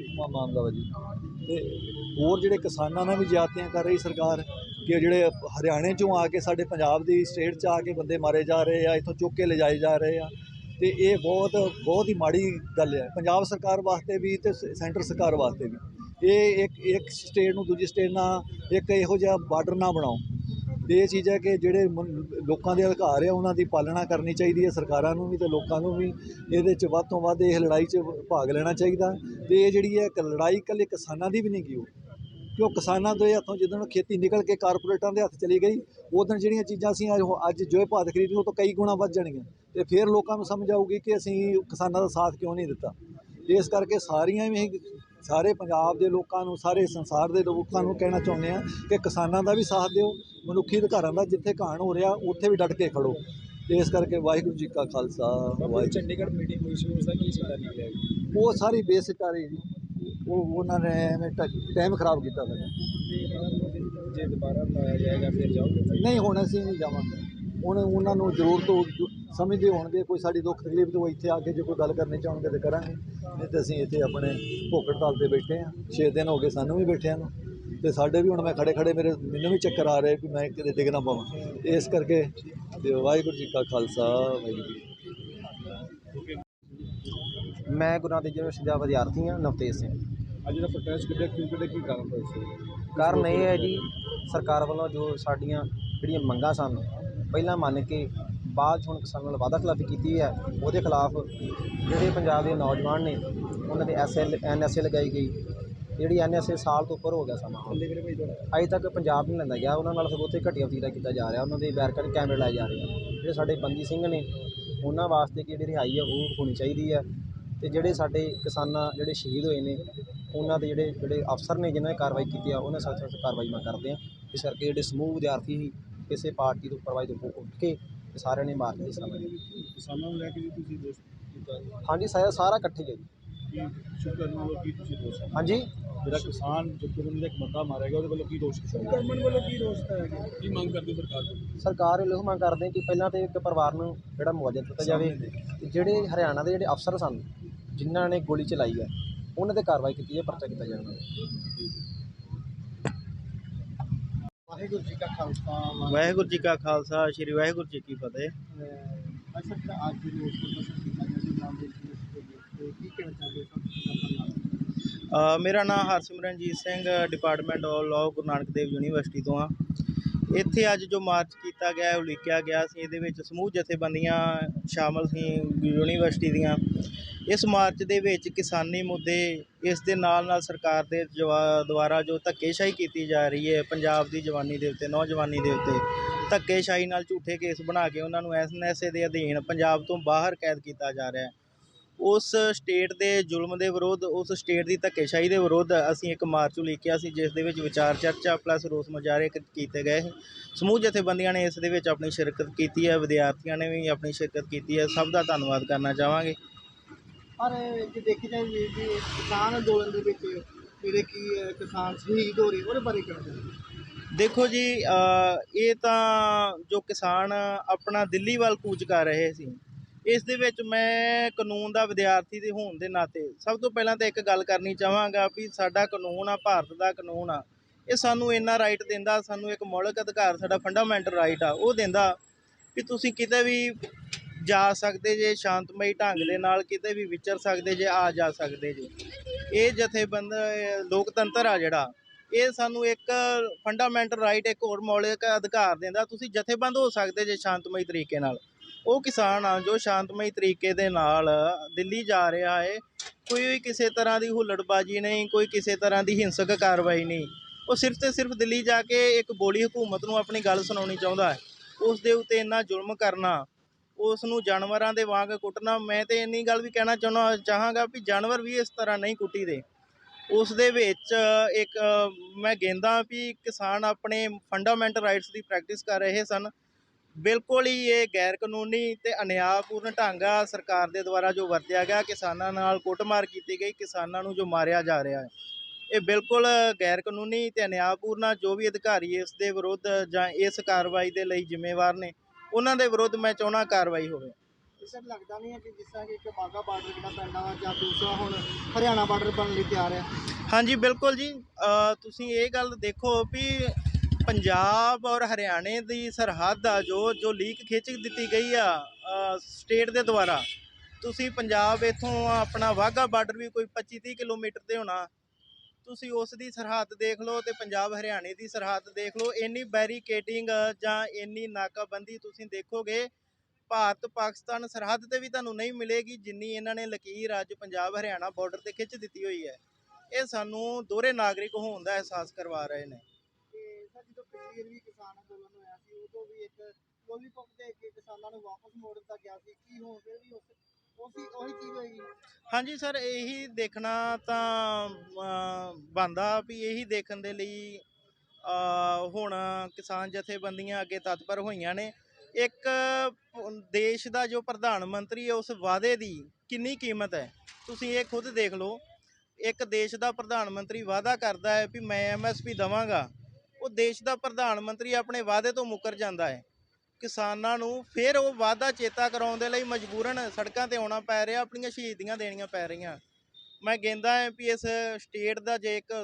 ਮਾ- ਮਾਮਲਾ ਵਾ ਜੀ। ਤੇ ਹੋਰ ਜਿਹੜੇ ਕਿਸਾਨਾਂ ਨਾਲ ਵੀ ਜ਼ਿਆਦਤੀਆਂ ਕਰ ਰਹੀ ਸਰਕਾਰ, ਕਿ ਜਿਹੜੇ ਹਰਿਆਣੇ ਚੋਂ ਆ ਕੇ ਸਾਡੇ ਪੰਜਾਬ ਦੀ ਸਟੇਟ 'ਚ ਆ ਕੇ ਬੰਦੇ ਮਾਰੇ ਜਾ ਰਹੇ ਆ, ਇੱਥੋਂ ਚੁੱਕ ਕੇ ਲਿਜਾਏ ਜਾ ਰਹੇ ਆ। ਤੇ ਇਹ ਬਹੁਤ ਬਹੁਤ ਹੀ ਮਾੜੀ ਗੱਲ ਹੈ ਪੰਜਾਬ ਸਰਕਾਰ ਵਾਸਤੇ ਵੀ ਤੇ ਸੈਂਟਰ ਸਰਕਾਰ ਵਾਸਤੇ ਵੀ। ਇਹ ਇੱਕ ਇੱਕ ਸਟੇਟ ਨੂੰ ਦੂਜੀ ਸਟੇਟ ਨਾਲ ਇੱਕ ਇਹੋ ਜਿਹਾ ਬਾਰਡਰ ਨਾ ਬਣਾਓ। ਤੇ ਇਹ ਚੀਜ਼ ਹੈ ਕਿ ਜਿਹੜੇ ਲੋਕਾਂ ਦੇ ਅਧਿਕਾਰ ਆ ਉਹਨਾਂ ਦੀ ਪਾਲਣਾ ਕਰਨੀ ਚਾਹੀਦੀ ਹੈ, ਸਰਕਾਰਾਂ ਨੂੰ ਵੀ ਤੇ ਲੋਕਾਂ ਨੂੰ ਵੀ। ਇਹਦੇ 'ਚ ਵੱਧ ਤੋਂ ਵੱਧ ਇਹ ਲੜਾਈ 'ਚ ਭਾਗ ਲੈਣਾ ਚਾਹੀਦਾ। ਤੇ ਇਹ ਜਿਹੜੀ ਹੈ, ਇੱਕ ਲੜਾਈ ਇਕੱਲੇ ਕਿਸਾਨਾਂ ਦੀ ਵੀ ਨਹੀਂ ਗੀ ਉਹ। ਕਿਉਂ? ਕਿਸਾਨਾਂ ਦੇ ਹੱਥੋਂ ਜਦੋਂ ਖੇਤੀ ਨਿਕਲ ਕੇ ਕਾਰਪੋਰੇਟਾਂ ਦੇ ਹੱਥ ਚਲੀ ਗਈ, ਉਦੋਂ ਜਿਹੜੀਆਂ ਚੀਜ਼ਾਂ ਅਸੀਂ ਅੱਜ ਅੱਜ ਜੋ ਭਾਅ 'ਤੇ ਉਹ ਤੋਂ ਕਈ ਗੁਣਾ ਵੱਧ ਜਾਣਗੀਆਂ। ਤੇ ਫਿਰ ਲੋਕਾਂ ਨੂੰ ਸਮਝ ਆਊਗੀ ਕਿ ਅਸੀਂ ਕਿਸਾਨਾਂ ਦਾ ਸਾਥ ਕਿਉਂ ਨਹੀਂ ਦਿੱਤਾ? ਇਸ ਕਰਕੇ ਸਾਰੀਆਂ ਵੀ ਸਾਰੇ ਪੰਜਾਬ ਦੇ ਲੋਕਾਂ ਨੂੰ ਸਾਰੇ ਸੰਸਾਰ ਦੇ ਲੋਕਾਂ ਨੂੰ ਕਹਿਣਾ ਚਾਹੁੰਦੇ ਆ ਕਿ ਕਿਸਾਨਾਂ ਦਾ ਵੀ ਸਾਥ ਦਿਓ ਮਨੁੱਖੀ ਅਧਿਕਾਰਾਂ ਦਾ ਜਿੱਥੇ ਘਾਣ ਹੋ ਰਿਹਾ ਉੱਥੇ ਵੀ ਡਟ ਕੇ ਖੜੋ। ਤੇ ਇਸ ਕਰਕੇ ਵਾਹਿਗੁਰੂ ਜੀ ਕਾ ਖਾਲਸਾ ਵਾਹਿਗੁਰੂ ਚੰਡੀਗੜ੍ਹ ਮੀਟਿੰਗ ਹੋਈ ਸੀ ਉਸ ਦਾ ਕੀ ਸਿੱਟਾ ਨਿਕਲਿਆ? ਉਹ ਸਾਰੀ ਬੇਸਿਕਾਰੀ ਜੀ। ਉਹ ਉਹਨਾਂ ਨੇ ਐਵੇਂ ਟਾਈਮ ਖਰਾਬ ਕੀਤਾ ਸਾਡਾ ਜੇ ਦੁਬਾਰਾ ਲਾਇਆ ਜਾਏਗਾ ਫਿਰ ਜਾਓਗੇ? ਨਹੀਂ ਹੁਣ ਅਸੀਂ ਨਹੀਂ ਜਾਵਾਂਗੇ। ਹੁਣ ਉਹਨਾਂ ਨੂੰ ਜ਼ਰੂਰਤ ਹੋ ਜੋ- ਸਮਝਦੇ ਹੋਣਗੇ ਕੋਈ ਸਾਡੀ ਦੁੱਖ ਤਕਲੀਫ ਤੇ ਇੱਥੇ ਆ ਕੇ ਜੇ ਕੋਈ ਗੱਲ ਕਰਨੀ ਚਾਹਣਗੇ ਤੇ ਕਰਾਂਗੇ। ਨਹੀਂ ਤੇ ਅਸੀਂ ਇੱਥੇ ਆਪਣੇ ਭੁੱਖ ਹੜਤਾਲ ਤੇ ਬੈਠੇ ਆ 6 ਦਿਨ ਹੋ ਗਏ ਸਾਨੂੰ ਵੀ ਬੈਠਿਆਂ ਨੂੰ। ਤੇ ਸਾਡੇ ਵੀ ਹੁਣ ਮੈਂ ਖੜੇ ਖੜੇ ਮੇਰੇ ਮੈਨੂੰ ਵੀ ਚੱਕਰ ਆ ਰਿਹਾ ਕਿ ਮੈਂ ਕਿਤੇ ਡਿੱਗ ਨਾ ਪਾਵਾਂ। ਇਸ ਕਰਕੇ ਤੇ ਵਾਹਿਗੁਰੂ ਜੀ ਕਾ ਖਾਲਸਾ ਵਾਹਿਗੁਰੂ ਜੀ। ਮੈਂ ਗੁਰੂ ਨਾਨਕ ਦੇਵ ਯੂਨੀਵਰਸਿਟੀ ਦਾ ਵਿਦਿਆਰਥੀ ਹਾਂ ਨਵਤੇਜ ਸਿੰਘ। ਅੱਜ ਦਾ ਪ੍ਰੋਟੈਸਟ ਕਿੱਦਾਂ ਕਿਉਂ ਕਿੱਦਾਂ ਕੀ ਕਾਰਨ ਹੋਇਆ ਸੀ? ਕਾਰਨ ਇਹ ਹੈ ਜੀ ਸਰਕਾਰ ਵੱਲੋਂ ਜੋ ਸਾਡੀਆਂ ਜਿਹੜੀਆਂ ਮੰਗਾਂ ਸਨ ਪਹਿਲਾਂ ਮੰਨ ਕੇ ਬਾਅਦ 'ਚ ਹੁਣ ਕਿਸਾਨਾਂ ਨਾਲ ਵਾਅਦਾ ਖਿਲਾਫੀ ਕੀਤੀ ਹੈ ਉਹਦੇ ਖਿਲਾਫ ਜਿਹੜੇ ਪੰਜਾਬ ਦੇ ਨੌਜਵਾਨ ਨੇ ਉਹਨਾਂ ਦੇ S L N S A ਲਗਾਈ ਗਈ। ਜਿਹੜੀ ਐਨ ਐਸ ਏ ਸਾਲ ਤੋਂ ਉੱਪਰ ਹੋ ਗਿਆ ਸਮਾਂ। ਅਜੇ ਤੱਕ ਪੰਜਾਬ ਨਹੀਂ ਲੈਂਦਾ ਗਿਆ ਉਹਨਾਂ ਨਾਲ ਸਗੋਂ ਉੱਥੇ ਘਟੀਆ ਵਤੀਰਾ ਕੀਤਾ ਜਾ ਰਿਹਾ ਉਹਨਾਂ ਦੇ ਬੈਰਕਾਂ ਦੇ ਕੈਮਰੇ ਲਾਏ ਜਾ ਰਹੇ ਆ ਜਿਹੜੇ ਸਾਡੇ ਬੰਦੀ ਸਿੰਘ ਨੇ ਉਹਨਾਂ ਵਾਸਤੇ ਕਿ ਜਿਹੜੀ ਰਿਹਾਈ ਹੈ ਉਹ ਹੋਣੀ ਚਾਹੀਦੀ ਹੈ ਤੇ ਜਿਹੜੇ ਸਾਡੇ ਕਿਸਾਨਾਂ ਜਿਹੜੇ ਸ਼ਹੀਦ ਹੋਏ ਨੇ ਉਹਨਾਂ ਦੇ ਜਿਹੜੇ ਜਿਹੜੇ ਅਫਸਰ ਨੇ ਜਿਨ੍ਹਾਂ ਨੇ ਕਾਰਵਾਈ ਕੀਤੀ ਆ ਉਹਨਾਂ ਸਖਤ ਸਖਤ ਕਾਰਵਾਈ ਮੰਗ ਕਰਦੇ ਆ। ਇਸ ਕਰਕੇ ਜਿਹੜੇ ਸਮੂਹ ਵਿਦਿਆਰਥੀ ਸੀ ਕਿਸੇ ਪਾਰਟੀ ਤੋਂ ਪਰਵਾਹੀ ਤੋਂ ਉੱਠ ਕੇ ਸਾਰਿਆਂ ਨੇ ਹਿੱਸਾ ਲਿਆ ਕਿਸਾਨਾਂ ਨੂੰ ਲੈ ਕੇ ਵੀ ਤੁਸੀਂ ਦੋਸਤ ਕੀਤਾ ਹਾਂਜੀ ਸਾਰਾ ਸਾਰਾ ਇਕੱਠੇ ਹੀ ਹੈ ਜੀ। ਕੀ ਸ਼ੁਕਰ ਨਾਲੋਂ ਕੀ ਤੁਸੀਂ ਦੋਸਤ ਹਾਂਜੀ। ਜਿਹੜਾ ਕਿਸਾਨ ਜਥੇਬੰਦੀ ਦਾ ਇੱਕ ਬੰਦਾ ਮਾਰਿਆ ਗਿਆ ਉਹਦੇ ਵੱਲੋਂ ਕੀ ਦੋਸ਼ ਕੀਤਾ? ਗਵਰਨਮੈਂਟ ਵੱਲੋਂ ਕੀ ਦੋਸ਼ ਹੈ ਕੀ ਮੰਗ ਕਰਦੇ ਸਰਕਾਰ ਤੋਂ? ਸਰਕਾਰ ਇਹ ਮੰਗ ਕਰਦੇ ਕਿ ਪਹਿਲਾਂ ਤੇ ਇੱਕ ਪਰਿਵਾਰ ਨੂੰ ਜਿਹੜਾ ਮੁਆਵਜ਼ਾ ਦਿੱਤਾ ਜਾਵੇ ਤੇ ਜਿਹੜੇ ਹਰਿਆਣਾ ਦੇ ਜਿਹੜੇ ਅਫਸਰ ਸਨ ਜਿਨ੍ਹਾਂ ਨੇ ਗੋਲੀ ਚਲਾਈ ਹੈ ਉਹਨਾਂ ਤੇ ਕਾਰਵਾਈ ਕੀਤੀ ਜਾਵੇ ਪਰਚਾ ਕੀਤਾ ਜਾਵੇ ਉਹਨਾਂ ਤੇ। ਵਾਹਿਗੁਰੂ ਜੀ ਕਾ ਖਾਲਸਾ ਵਾਹਿਗੁਰੂ ਜੀ ਕਾ ਖਾਲਸਾ ਸ੍ਰੀ ਵਾਹਿਗੁਰੂ ਜੀ ਕੀ ਫਤਿਹ। ਅਸਲ ਵਿੱਚ ਅੱਜ ਦੀ ਰੋਜ਼ ਪ੍ਰਦਰਸ਼ਨ ਕੀਤਾ ਗਿਆ ਸੀ ਨਾਮ ਦੇ ਤੇ ਕੀ ਕਹਿਣਾ ਚਾਹੁੰਦੇ ਹੋ ਅ, ਮੇਰਾ ਨਾਮ Harsimranjeet Singh department of law Guru Nanak Dev university ਤੋਂ ਆ ਇੱਥੇ ਅੱਜ ਜੋ ਮਾਰਚ ਕੀਤਾ ਗਿਆ ਉਲੀਕਿਆ ਗਿਆ ਸੀ ਇਹਦੇ ਵਿੱਚ ਸਮੂਹ ਜਥੇਬੰਦੀਆਂ ਸ਼ਾਮਲ ਸੀ ਯੂਨੀਵਰਸਿਟੀ ਦੀਆਂ। ਇਸ ਮਾਰਚ ਦੇ ਵਿੱਚ ਕਿਸਾਨੀ ਮੁੱਦੇ ਇਸ ਦੇ ਨਾਲ ਨਾਲ ਸਰਕਾਰ ਦੇ ਜਵਾ, ਦੁਆਰਾ ਜੋ ਧੱਕੇਸ਼ਾਹੀ ਕੀਤੀ ਜਾ ਰਹੀ ਹੈ, ਪੰਜਾਬ ਦੀ ਜਵਾਨੀ ਦੇ ਉੱਤੇ, ਨੌਜਵਾਨੀ ਦੇ ਉੱਤੇ, ਧੱਕੇਸ਼ਾਹੀ ਨਾਲ ਝੂਠੇ ਕੇਸ ਬਣਾ ਕੇ ਉਹਨਾਂ ਨੂੰ ਐਸਐਨਐਸਏ ਦੇ ਅਧੀਨ ਪੰਜਾਬ ਤੋਂ ਬਾਹਰ ਕੈਦ ਕੀਤਾ ਜਾ ਰਿਹਾ ਹੈ। ਉਸ ਸਟੇਟ ਦੇ ਜ਼ੁਲਮ ਦੇ ਵਿਰੁੱਧ, ਉਸ ਸਟੇਟ ਦੀ ਧੱਕੇਸ਼ਾਹੀ ਦੇ ਵਿਰੁੱਧ ਅਸੀਂ ਇੱਕ ਮਾਰਚ ਉਲੀਕਿਆ ਸੀ, ਜਿਸ ਦੇ ਵਿੱਚ ਵਿਚਾਰ ਚਰਚਾ ਪਲੱਸ ਰੋਸ ਮੁਜ਼ਾਹਰੇ ਕੀਤੇ ਗਏ ਸਮੂਹ ਜਥੇਬੰਦੀਆਂ ਨੇ ਇਸ ਦੇ ਵਿੱਚ ਆਪਣੀ ਸ਼ਿਰਕਤ ਕੀਤੀ ਹੈ, ਵਿਦਿਆਰਥੀਆਂ ਨੇ ਵੀ ਆਪਣੀ ਸ਼ਿਰਕਤ ਕੀਤੀ ਹੈ। ਸਭ ਦਾ ਧੰਨਵਾਦ ਕਰਨਾ ਚਾਹਾਂਗੇ। ਪਰ ਜੇ ਦੇਖੀ ਜਾਏ ਵੀ ਜੀ ਕਿਸਾਨ ਅੰਦੋਲਨ ਦੇ ਵਿੱਚ ਜਿਹੜੇ ਕੀ ਕਿਸਾਨ ਸ਼ਹੀਦ ਹੋ ਰਹੇ, ਉਹਦੇ ਬਾਰੇ ਕਿਹਾ ਦੇਖੋ ਜੀ ਇਹ ਤਾਂ ਜੋ ਕਿਸਾਨ ਆਪਣਾ ਦਿੱਲੀ ਵੱਲ ਕੂਚ ਕਰ ਰਹੇ ਸੀ, ਇਸ ਦੇ ਵਿੱਚ ਮੈਂ ਕਾਨੂੰਨ ਦਾ ਵਿਦਿਆਰਥੀ ਦੇ ਹੋਣ ਦੇ ਨਾਤੇ ਸਭ ਤੋਂ ਪਹਿਲਾਂ ਤਾਂ ਇੱਕ ਗੱਲ ਕਰਨੀ ਚਾਹਾਂਗਾ ਵੀ ਸਾਡਾ ਕਾਨੂੰਨ ਆ, ਭਾਰਤ ਦਾ ਕਾਨੂੰਨ ਆ, ਇਹ ਸਾਨੂੰ ਇੰਨਾ ਰਾਈਟ ਦਿੰਦਾ, ਸਾਨੂੰ ਇੱਕ ਮੌਲਿਕ ਅਧਿਕਾਰ, ਸਾਡਾ ਫੰਡਾਮੈਂਟਲ ਰਾਈਟ ਆ, ਉਹ ਦਿੰਦਾ ਵੀ ਤੁਸੀਂ ਕਿਤੇ ਵੀ ਜਾ ਸਕਦੇ ਜੇ, ਸ਼ਾਂਤਮਈ ਢੰਗ ਦੇ ਨਾਲ ਕਿਤੇ ਵੀ ਵਿਚਰ ਸਕਦੇ ਜੇ, ਆ ਜਾ ਸਕਦੇ ਜੇ। ਇਹ ਜਥੇਬੰਦ ਲੋਕਤੰਤਰ ਆ ਜਿਹੜਾ, ਇਹ ਸਾਨੂੰ ਇੱਕ ਫੰਡਾਮੈਂਟਲ ਰਾਈਟ ਇੱਕ ਹੋਰ ਮੌਲਿਕ ਅਧਿਕਾਰ ਦਿੰਦਾ। ਤੁਸੀਂ ਜਥੇਬੰਦ ਹੋ ਸਕਦੇ ਜੇ ਸ਼ਾਂਤਮਈ ਤਰੀਕੇ ਨਾਲ। ਉਹ ਕਿਸਾਨ ਆ ਜੋ ਸ਼ਾਂਤਮਈ ਤਰੀਕੇ ਦੇ ਨਾਲ ਦਿੱਲੀ ਜਾ ਰਿਹਾ ਹੈ ਕੋਈ ਵੀ ਕਿਸੇ ਤਰ੍ਹਾਂ ਦੀ ਹੁੱਲੜਬਾਜੀ ਨਹੀਂ, ਕੋਈ ਕਿਸੇ ਤਰ੍ਹਾਂ ਦੀ ਹਿੰਸਕ ਕਾਰਵਾਈ ਨਹੀਂ। ਉਹ ਸਿਰਫ ਤੇ ਸਿਰਫ ਦਿੱਲੀ ਜਾ ਕੇ ਇੱਕ ਬੋਲੀ ਹਕੂਮਤ ਨੂੰ ਆਪਣੀ ਗੱਲ ਸੁਣਾਉਣੀ ਚਾਹੁੰਦਾ ਹੈ। ਉਸ ਦੇ ਉੱਤੇ ਇੰਨਾ ਜ਼ੁਲਮ ਕਰਨਾ ਉਸ ਨੂੰ ਜਾਨਵਰਾਂ ਦੇ ਵਾਂਗ ਕੁੱਟਣਾ, ਮੈਂ ਤੇ ਇੰਨੀ ਗੱਲ ਵੀ ਕਹਿਣਾ ਚਾਹੁੰਦਾ ਚਾਹਾਂਗਾ ਵੀ ਜਾਨਵਰ ਵੀ ਇਸ ਤਰ੍ਹਾਂ ਨਹੀਂ ਕੁੱਟੀ ਦੇ। ਉਸ ਦੇ ਵਿੱਚ ਇੱਕ, ਮੈਂ ਕਹਿੰਦਾ ਵੀ ਕਿਸਾਨ ਆਪਣੇ ਫੰਡਾਮੈਂਟਲ ਰਾਈਟਸ ਦੀ ਪ੍ਰੈਕਟਿਸ ਕਰ ਰਹੇ ਸਨ। ਬਿਲਕੁਲ ਹੀ ਇਹ ਗੈਰ ਕਾਨੂੰਨੀ ਤੇ ਅਨਿਆਪੂਰਨ ਢੰਗ ਸਰਕਾਰ ਦੇ ਦੁਆਰਾ ਜੋ ਵਰਤਿਆ ਗਿਆ, ਕਿਸਾਨਾਂ ਨਾਲ ਕੁੱਟਮਾਰ ਕੀਤੀ ਗਈ, ਕਿਸਾਨਾਂ ਨੂੰ ਜੋ ਮਾਰਿਆ ਜਾ ਰਿਹਾ ਹੈ। ਇਹ ਬਿਲਕੁਲ ਗੈਰ ਕਾਨੂੰਨੀ ਤੇ ਅਨਿਆਂਪੂਰਨ ਜੋ ਵੀ ਅਧਿਕਾਰੀ ਇਸ ਦੇ ਵਿਰੁੱਧ ਜਾਂ ਇਸ ਕਾਰਵਾਈ ਦੇ ਲਈ ਜ਼ਿੰਮੇਵਾਰ ਨੇ ਉਹਨਾਂ ਦੇ ਵਿਰੁੱਧ ਮੈਂ ਚਾਹੁੰਦਾ ਕਾਰਵਾਈ ਹੋਵੇ। ਸਰ ਲੱਗਦਾ ਨਹੀਂ ਹੈ ਕਿ ਜਿਸ ਤਰ੍ਹਾਂ ਕਿ ਇੱਕ ਬਾਗਾ ਬਾਰਡਰ ਜਿਹੜਾ ਪੈਂਦਾ ਵਾ ਜਾਂ ਦੂਸਰਾ ਹੁਣ ਹਰਿਆਣਾ ਬਾਰਡਰ ਬਣਨ ਲਈ ਤਿਆਰ ਹੈ। ਹਾਂਜੀ ਬਿਲਕੁਲ ਜੀ। ਤੁਸੀਂ ਇਹ ਗੱਲ ਦੇਖੋ ਵੀ ਪੰਜਾਬ ਔਰ ਹਰਿਆਣੇ ਦੀ ਸਰਹੱਦ ਆ ਜੋ ਜੋ ਲੀਕ ਖਿੱਚ ਦਿੱਤੀ ਗਈ ਆ ਸਟੇਟ ਦੇ ਦੁਆਰਾ। ਤੁਸੀਂ ਪੰਜਾਬ ਇਥੋਂ ਆਪਣਾ ਵਾਹਗਾ ਬਾਰਡਰ ਵੀ ਕੋਈ 25 30 ਕਿਲੋਮੀਟਰ ਤੇ ਹੋਣਾ ਤੁਸੀਂ ਉਸ ਦੀ ਸਰਹੱਦ ਦੇਖ ਲਓ ਤੇ ਪੰਜਾਬ ਹਰਿਆਣੇ ਦੀ ਸਰਹੱਦ ਦੇਖ ਲਓ, ਇੰਨੀ ਬੈਰੀਕੇਡਿੰਗ ਜਾਂ ਇੰਨੀ ਨਾਕਾਬੰਦੀ ਤੁਸੀਂ ਦੇਖੋਗੇ, ਭਾਰਤ ਪਾਕਿਸਤਾਨ ਸਰਹੱਦ ਤੇ ਵੀ ਤੁਹਾਨੂੰ ਨਹੀਂ ਮਿਲੇਗੀ ਜਿੰਨੀ ਇਹਨਾਂ ਨੇ ਲਕੀਰ ਅੱਜ ਪੰਜਾਬ ਹਰਿਆਣਾ ਬਾਰਡਰ ਤੇ ਖਿੱਚ ਦਿੱਤੀ ਹੋਈ ਹੈ। ਇਹ ਸਾਨੂੰ ਦੋਹਰੇ ਨਾਗਰਿਕ ਹੋਣ ਦਾ ਅਹਿਸਾਸ ਕਰਵਾ ਰਹੇ ਨੇ। ਤੇ ਸਰ, ਜਦੋਂ ਪਿਛਲੀ ਵਾਰ ਵੀ ਕਿਸਾਨ ਅੰਦੋਲਨ ਹੋਇਆ ਸੀ, ਉਦੋਂ ਵੀ ਇੱਕ ਲੋਲੀਪੌਪ ਦੇ ਕੇ ਕਿਸਾਨਾਂ ਨੂੰ ਵਾਪਸ ਮੋੜ ਦਿੱਤਾ ਗਿਆ ਸੀ, ਕੀ ਹੁਣ ਫਿਰ ਵੀ ਉਸ ਉਸੀ ਉਹੀ ਚੀਜ਼ ਹੋਏਗੀ। ਹਾਂਜੀ ਸਰ ਇਹੀ ਦੇਖਣਾ ਤਾਂ ਬਣਦਾ ਵੀ ਇਹੀ ਦੇਖਣ ਦੇ ਲਈ ਅ, ਹੁਣ ਕਿਸਾਨ ਜਥੇਬੰਦੀਆਂ ਅੱਗੇ ਤਤਪਰ ਹੋਈਆਂ ਨੇ। ਇੱਕ ਪ- ਦੇਸ਼ ਦਾ ਜੋ ਪ੍ਰਧਾਨ ਮੰਤਰੀ ਹੈ ਉਸ ਵਾਅਦੇ ਦੀ ਕਿੰਨੀ ਕੀਮਤ ਹੈ? ਤੁਸੀਂ ਇਹ ਖੁਦ ਦੇਖ ਲਓ। ਇੱਕ ਦੇਸ਼ ਦਾ ਪ੍ਰਧਾਨ ਮੰਤਰੀ ਵਾਅਦਾ ਕਰਦਾ ਹੈ ਵੀ ਮੈਂ ਐਮਐਸਪੀ ਦਵਾਂਗਾ। ਉਹ ਦੇਸ਼ ਦਾ ਪ੍ਰਧਾਨ ਮੰਤਰੀ ਆਪਣੇ ਵਾਅਦੇ ਤੋਂ ਮੁੱਕਰ ਜਾਂਦਾ ਹੈ। ਕਿਸਾਨਾਂ ਨੂੰ ਫਿਰ ਉਹ ਵਾਅਦਾ ਚੇਤਾ ਕਰਾਉਣ ਦੇ ਲਈ ਮਜਬੂਰਨ ਸੜਕਾਂ ਤੇ ਆਉਣਾ ਪੈ ਰਿਹਾ, ਆਪਣੀਆਂ ਸ਼ਹੀਦੀਆਂ ਦੇਣੀਆਂ ਪੈ ਰਹੀਆਂ। ਮੈਂ ਕਹਿੰਦਾ ਹਾਂ ਵੀ ਇਸ ਸਟੇਟ ਦਾ ਜੇ ਇੱਕ